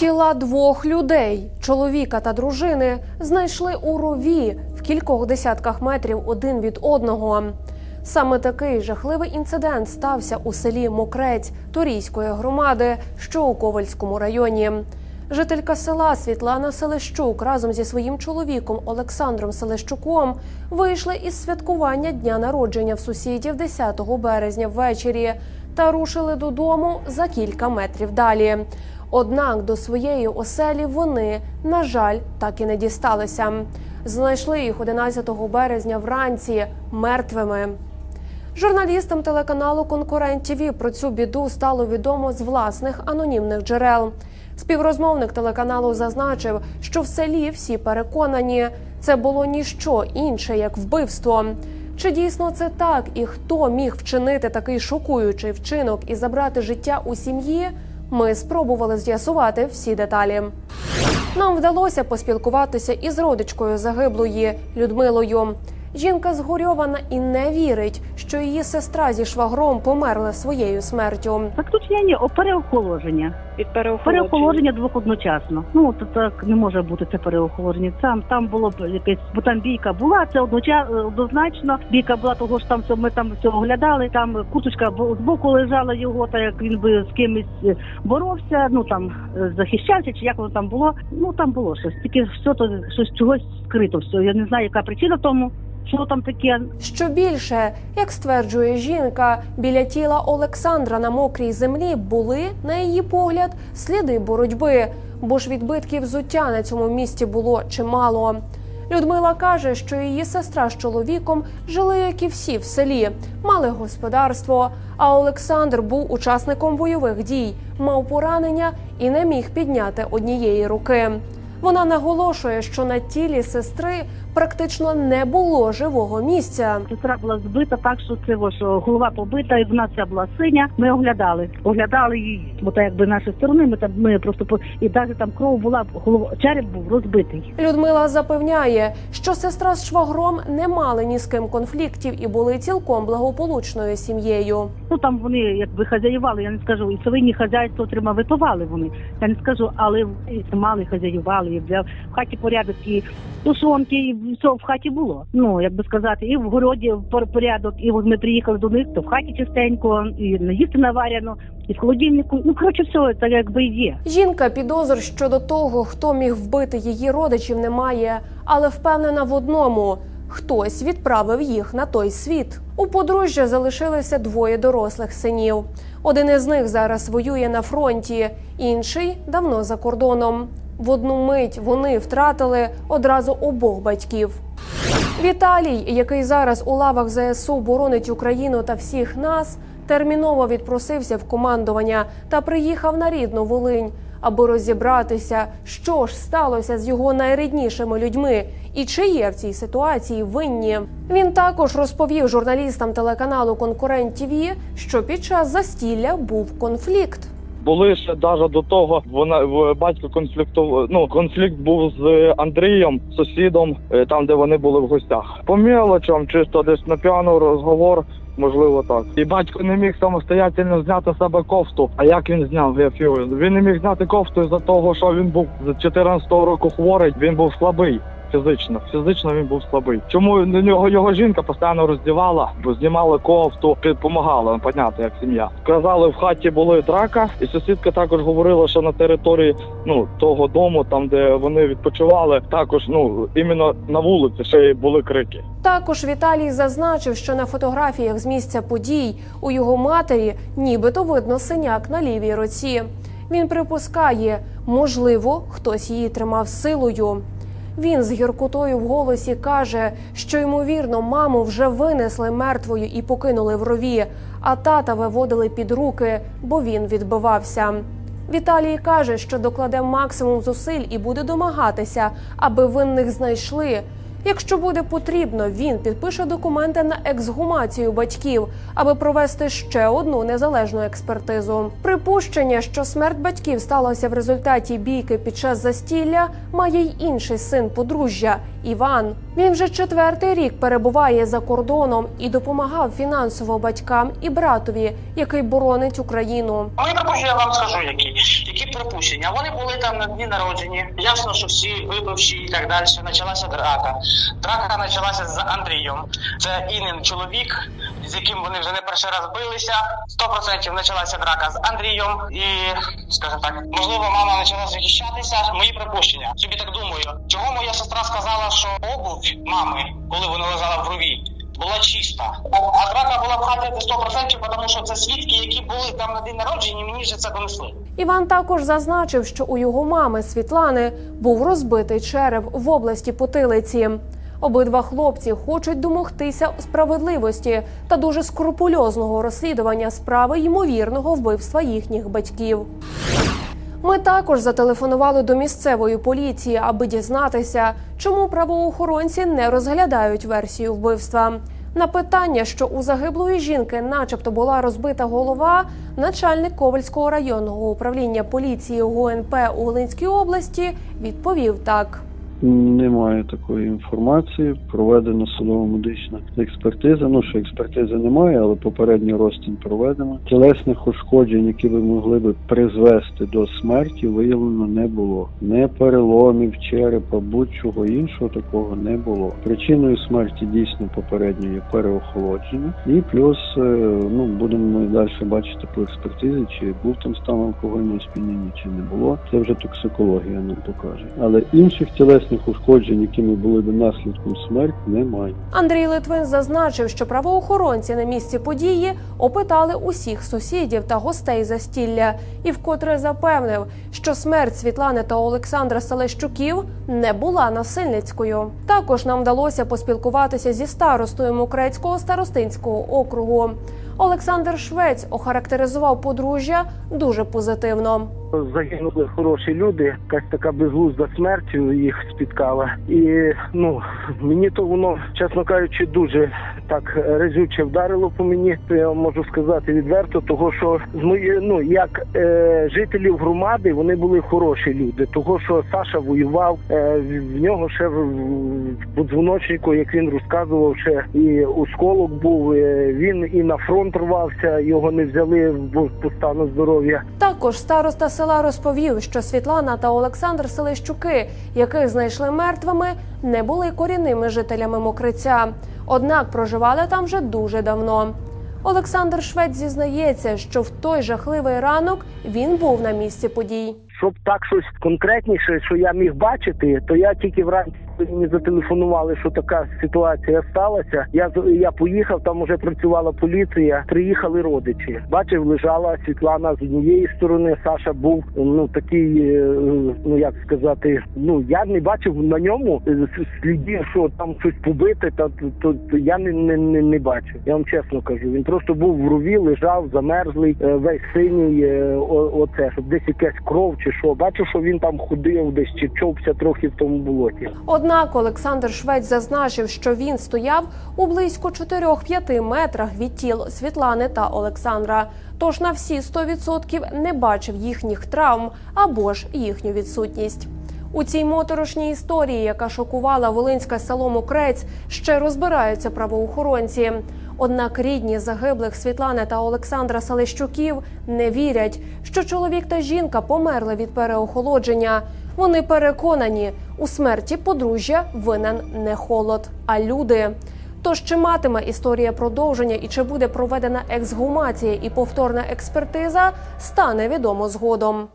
Тіла двох людей, чоловіка та дружини, знайшли у рові в кількох десятках метрів один від одного. Саме такий жахливий інцидент стався у селі Мокрець Торійської громади, що у Ковальському районі. Жителька села Світлана Селищук разом зі своїм чоловіком Олександром Селищуком вийшли із святкування дня народження в сусідів 10 березня ввечері та рушили додому за кілька метрів далі. Однак до своєї оселі вони, на жаль, так і не дісталися. Знайшли їх 11 березня вранці мертвими. Журналістам телеканалу Конкурент ТІВІ про цю біду стало відомо з власних анонімних джерел. Співрозмовник телеканалу зазначив, що в селі всі переконані, це було ніщо інше як вбивство. Чи дійсно це так, і хто міг вчинити такий шокуючий вчинок і забрати життя у сім'ї? Ми спробували з'ясувати всі деталі. Нам вдалося поспілкуватися із родичкою загиблої Людмилою. Жінка згорьована і не вірить, що її сестра зі швагром померла своєю смертю. Заключення о переохолодження. Від переохолодження. Переохолодження двох одночасно. Ну то так не може бути це переохолодження. Там там було б якесь, бо там бійка була. Це одночасно однозначно. Бійка була того ж там, що ми там все оглядали. Там курточка бо- збоку лежала його, так як він би з кимось е, боровся. Ну там е, захищався, чи як воно там було. Ну там було щось. Тільки все то щось чогось скрито. Все. Я не знаю, яка причина тому. Що там таке, Що більше, як стверджує жінка, біля тіла Олександра на мокрій землі були, на її погляд, сліди боротьби, бо ж відбитків взуття на цьому місці було чимало. Людмила каже, що її сестра з чоловіком жили, як і всі в селі, мали господарство. А Олександр був учасником бойових дій, мав поранення і не міг підняти однієї руки. Вона наголошує, що на тілі сестри практично не було живого місця. Сестра була збита так, що це ось, що голова побита, і вона вся була синя. Ми оглядали, оглядали її, бо так якби наші сторони. Ми там ми просто по і навіть там кров була, голова череп був розбитий. Людмила запевняє, що сестра з швагром не мали ні з ким конфліктів і були цілком благополучною сім'єю. Ну там вони якби хазяювали. Я не скажу, і свині хазяйство трима випивали вони. Я не скажу, але мали хазяювали, в хаті порядок і тушонки, і все в хаті було. Ну як би сказати, і в городі пор- порядок. І ми приїхали до них, то в хаті чистенько, і наїсти наварено, і в холодильнику. Ну коротше, все так якби є. Жінка підозр щодо того, хто міг вбити її родичів, немає, але впевнена в одному. Хтось відправив їх на той світ. У подружжя залишилися двоє дорослих синів. Один із них зараз воює на фронті, інший давно за кордоном. В одну мить вони втратили одразу обох батьків. Віталій, який зараз у лавах ЗСУ боронить Україну та всіх нас, терміново відпросився в командування та приїхав на рідну Волинь, аби розібратися, що ж сталося з його найріднішими людьми і чи є в цій ситуації винні. Він також розповів журналістам телеканалу Конкурент ТІВІ, що під час застілля був конфлікт. Були ще навіть до того, вона в- батько конфліктував. Ну конфлікт був з Андрієм, сусідом, е, там де вони були в гостях. По мелочам, чисто десь на піану розговор. Можливо, так. І батько не міг самостоятельно зняти себе кофту. А як він зняв? Я фігую. Він не міг зняти кофту з-за того, що він був з 14 року хворий. Він був слабий. Фізично, фізично він був слабий. Чому на нього його жінка постійно роздівала, бо знімали кофту, допомагала понятно, як сім'я. Казали, в хаті були драка, і сусідка також говорила, що на території ну того дому, там де вони відпочивали, також ну іменно на вулиці ще й були крики. Також Віталій зазначив, що на фотографіях з місця подій у його матері нібито видно синяк на лівій руці. Він припускає, можливо, хтось її тримав силою. Він з гіркотою в голосі каже, що ймовірно маму вже винесли мертвою і покинули в рові, а тата виводили під руки, бо він відбивався. Віталій каже, що докладе максимум зусиль і буде домагатися, аби винних знайшли. Якщо буде потрібно, він підпише документи на ексгумацію батьків, аби провести ще одну незалежну експертизу. Припущення, що смерть батьків сталася в результаті бійки під час застілля, має й інший син подружжя Іван. Він вже четвертий рік перебуває за кордоном і допомагав фінансово батькам і братові, який боронить Україну. Вони припущення я вам скажу, які які припущення. Вони були там на дні народжені. Ясно, що всі вибивші і так далі. Почалася драка. Драка почалася з Андрієм. Це інен чоловік, з яким вони вже не перший раз билися. Сто процентів почалася драка з Андрієм, і скажімо так, можливо, мама почала захищатися. Мої припущення. Собі так думаю, чого моя сестра сказала, що обувь мами, коли вона лежала в рові. Була чиста, а драка була в хаті 100%, тому що це свідки, які були там на день народження, мені вже це донесли. Іван також зазначив, що у його мами Світлани був розбитий череп в області потилиці. Обидва хлопці хочуть домогтися справедливості та дуже скрупульозного розслідування справи ймовірного вбивства їхніх батьків. Ми також зателефонували до місцевої поліції, аби дізнатися, чому правоохоронці не розглядають версію вбивства. На питання, що у загиблої жінки, начебто, була розбита голова, начальник Ковальського районного управління поліції ГУНП у Волинській області відповів так. Немає такої інформації. Проведена судово-медична експертиза. Ну що експертизи немає, але попередній розтін проведено. Тілесних ушкоджень, які би могли би призвести до смерті, виявлено не було. Не переломів черепа, будь-чого іншого такого не було. Причиною смерті дійсно попередньо є переохолодження, і плюс е, ну будемо ми далі бачити по експертизі, чи був там стан алкогольного сп'яніння, чи не було. Це вже токсикологія нам покаже. Але інших тілесних ушкоджень, якими були би наслідком смерті, немає. Андрій Литвин зазначив, що правоохоронці на місці події опитали усіх сусідів та гостей застілля, і вкотре запевнив, що смерть Світлани та Олександра Селещуків не була насильницькою. Також нам вдалося поспілкуватися зі старостою Мокрецького старостинського округу. Олександр Швець охарактеризував подружжя дуже позитивно. Загинули хороші люди, якась така безглузда смерть їх спіткала. І ну мені то воно, чесно кажучи, дуже так резюче вдарило по мені. Я можу сказати відверто, того що з мої, ну як е, жителів громади вони були хороші люди. Того що Саша воював, е, в- в нього ще в, в подзвоночнику, як він розказував, ще і осколок був. е, він і на фронт рвався, його не взяли бо по стану здоров'я. Також староста села розповів, що Світлана та Олександр Селищуки, яких знайшли мертвими, не були корінними жителями Мокриця, однак проживали там вже дуже давно. Олександр Швець зізнається, що в той жахливий ранок він був на місці подій. Щоб так щось конкретніше, що я міг бачити, то я тільки вранці мені зателефонували, що така ситуація сталася. Я я поїхав, там уже працювала поліція. Приїхали родичі. Бачив, лежала Світлана з однієї сторони. Саша був ну такий, е, ну як сказати, ну я не бачив на ньому е, слідів, що там щось побите, та то, то, я не, не, не, не бачив. Я вам чесно кажу. Він просто був в рові, лежав, замерзлий, е, весь синій. о- Оце щоб десь якась кров чи що. Бачив, що він там ходив, десь чи човся трохи в тому болоті. Однак Олександр Швець зазначив, що він стояв у близько 4-5 метрах від тіл Світлани та Олександра. Тож на всі 100% не бачив їхніх травм або ж їхню відсутність. У цій моторошній історії, яка шокувала волинське село Мокрець, ще розбираються правоохоронці. Однак рідні загиблих Світлани та Олександра Салищуків не вірять, що чоловік та жінка померли від переохолодження. Вони переконані, у смерті подружжя винен не холод, а люди. Тож чи матиме історія продовження і чи буде проведена ексгумація і повторна експертиза, стане відомо згодом.